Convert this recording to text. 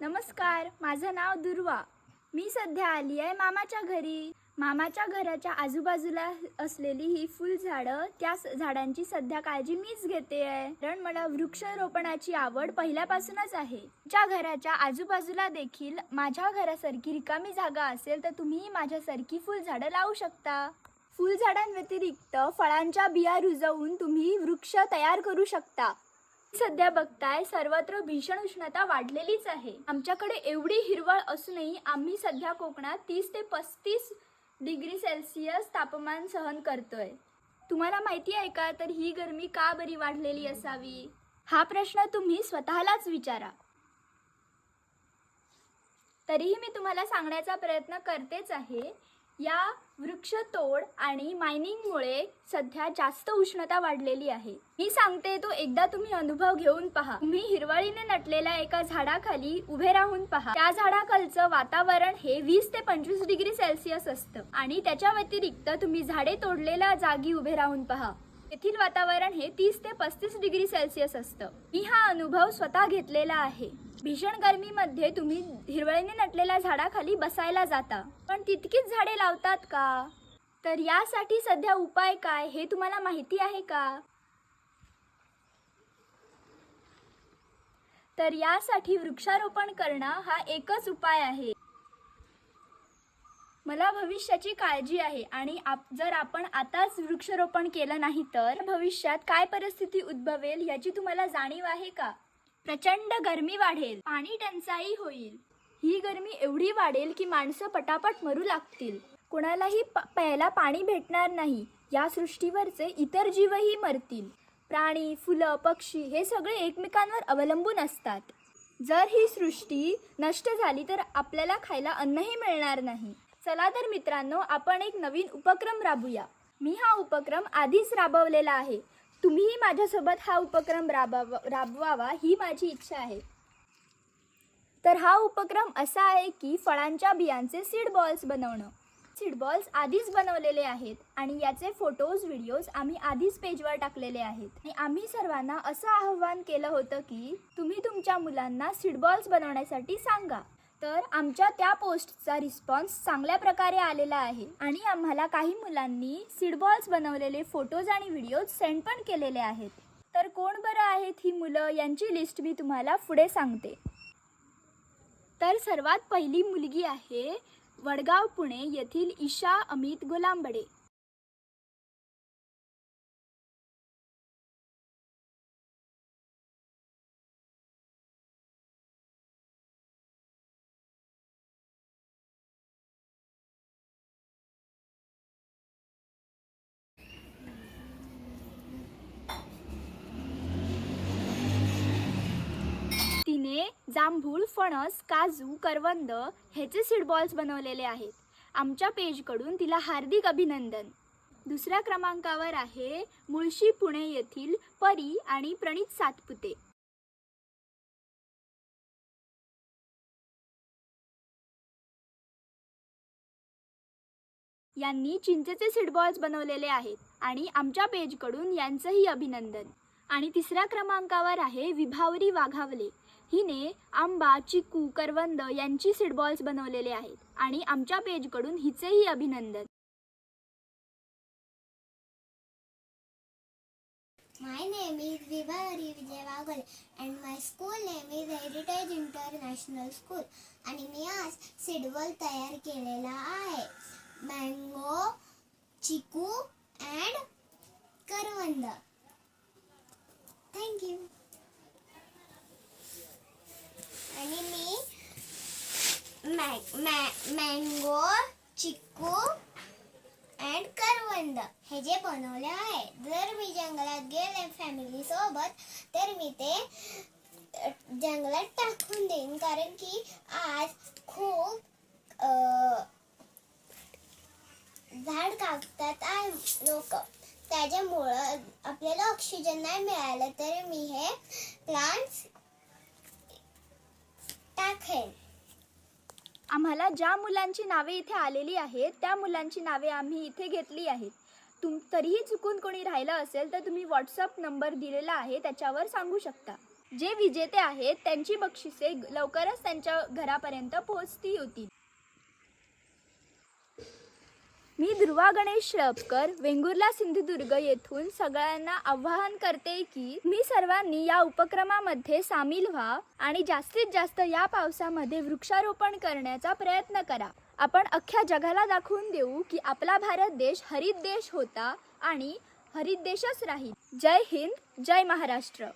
नमस्कार माझं नाव दुर्वा. मी सध्या आली आहे मामाच्या घरी. मामाच्या घराच्या आजूबाजूला असलेली ही फुलझाडं त्या स- झाडांची सध्या काळजी मीच घेते आहे. कारण मला वृक्षारोपणाची आवड पहिल्यापासूनच आहे. ज्या घराच्या आजूबाजूला देखील माझ्या घरासारखी रिकामी जागा असेल तर तुम्ही माझ्यासारखी फुलझाडं लावू शकता. फुलझाडांव्यतिरिक्त फळांच्या बिया रुजवून तुम्ही वृक्ष तयार करू शकता. सध्या बघताय सर्वत्र भीषण उष्णता वाढलेलीच आहे. आमच्याकडे एवढी हिरवळ असूनही आम्ही सध्या कोकणात तीस ते पस्तीस डिग्री सेल्सिअस तापमान सहन करतोय. तुम्हाला माहिती आहे का? तर ही गरमी का बरी वाढलेली असावी? हा प्रश्न तुम्ही स्वतःलाच विचारा. तरीही मी तुम्हाला सांगण्याचा प्रयत्न करतेच आहे. या वृक्षतोड आणि मायनिंगमुळे सध्या जास्त उष्णता वाढलेली आहे. मी सांगते तो एकदा तुम्ही अनुभव घेऊन पहा. तुम्ही हिरवळीने नटलेल्या एका झाडाखाली उभे राहून पहा. त्या झाडाखालचं वातावरण हे वीस ते पंचवीस डिग्री सेल्सिअस असतं आणि त्याच्या व्यतिरिक्त तुम्ही झाडे तोडलेल्या जागी उभे राहून पहा. येथील वातावरण हे तीस ते पस्तीस डिग्री सेल्सिअस असतं. मी हा अनुभव स्वतः घेतलेला आहे. भीषण गर्मीमध्ये तुम्ही हिरवळीने नटलेल्या झाडाखाली बसायला जाता. पण तितकीच झाडे लावतात का? तर यासाठी सध्या उपाय काय हे तुम्हाला माहिती आहे का? तर यासाठी वृक्षारोपण करणं हा एकच उपाय आहे. मला भविष्याची काळजी आहे आणि आप जर आपण आताच वृक्षारोपण केलं नाही तर भविष्यात काय परिस्थिती उद्भवेल याची तुम्हाला जाणीव आहे का? प्रचंड गरमी वाढेल. पाणी टंचाई होईल. ही गरमी एवढी वाढेल की माणसं पटापट मरू लागतील. कोणालाही प- प्यायला पाणी भेटणार नाही. या सृष्टीवरचे इतर जीवही मरतील. प्राणी फुलं पक्षी हे सगळे एकमेकांवर अवलंबून असतात. जर ही सृष्टी नष्ट झाली तर आपल्याला खायला अन्नही मिळणार नाही. चला तर मित्रांनो आपण एक नवीन उपक्रम राबूया. मी हा उपक्रम आधीच राबवलेला आहे. तुम्हीही माझ्यासोबत हा उपक्रम राबव राबवावा ही माझी इच्छा आहे. तर हा उपक्रम असा आहे की फळांच्या बियांचे सीड बॉल्स बनवणं. सीड बॉल्स आधीच बनवलेले आहेत आणि याचे फोटोज व्हिडिओज आम्ही आधीच पेजवर टाकलेले आहेत. आणि आम्ही सर्वांना असं आवाहन केलं होतं की तुम्ही तुमच्या मुलांना सीड बॉल्स बनवण्यासाठी सांगा. तर आमच्या त्या पोस्टचा रिस्पॉन्स चांगल्या प्रकारे आलेला आहे. आणि आम्हाला काही मुलांनी सीडबॉल्स बनवलेले फोटोज आणि व्हिडिओज सेंड पण केलेले आहेत. तर कोण बरं आहेत ही मुलं यांची लिस्ट मी तुम्हाला पुढे सांगते. तर सर्वात पहिली मुलगी आहे वडगाव पुणे येथील ईशा अमित गोलांबडे तिने जांभूळ फणस काजू करवंद ह्याचे सीड बॉल्स बनवलेले आहेत. आमच्या पेजकडून तिला हार्दिक अभिनंदन. दुसऱ्या क्रमांकावर आहे मुळशी पुणे येथील परी आणि प्रणित सातपुते. यांनी चिंचेचे सीडबॉल्स बनवलेले आहेत आणि आमच्या पेजकडून यांचंही अभिनंदन. आणि तिसऱ्या क्रमांकावर आहे विभावरी वाघावले. हिने आंबा चिकू करवंद यांची सीडबॉल्स बनवलेले आहेत आणि आमच्या पेजकडून हिचेही अभिनंदन. My name is Vivari Vijay वागल and my school name is Heritage International School आणि मी आज सिडवल तयार केलेला आहे. मँगो चिकू अँड करवंद. थँक्यू आणि मी मॅ- मॅ- मँगो चिकू अँड करवंद हे जे बनवले आहे. जर मी जंगलात गेले फॅमिली सोबत तर मी ते जंगलात टाकून देईन. कारण की आज खूप झाड कापतात आहे लोक. त्याच्यामुळं आपल्याला ऑक्सिजन नाही मिळालं तर मी हे प्लांट्स टाकेन. आम्हाला ज्या मुलांची नावे इथे आलेली आहेत त्या मुलांची नावे आम्ही इथे घेतली आहेत. तुम तरीही चुकून कोणी राहिलं असेल तर तुम्ही व्हॉट्सअप नंबर दिलेला आहे त्याच्यावर सांगू शकता. जे विजेते आहेत त्यांची बक्षिसे लवकरच त्यांच्या घरापर्यंत पोहोचती होती. मी ध्रुवा गणेश श्रपकर वेंगुर्ला सिंधुदुर्ग येथून सगळ्यांना आवाहन करते की मी सर्वांनी या उपक्रमामध्ये सामील व्हा आणि जास्तीत जास्त या पावसामध्ये वृक्षारोपण करण्याचा प्रयत्न करा. आपण अख्ख्या जगाला दाखवून देऊ की आपला भारत देश हरित देश होता आणि हरित देशच राहील. जय हिंद जय महाराष्ट्र.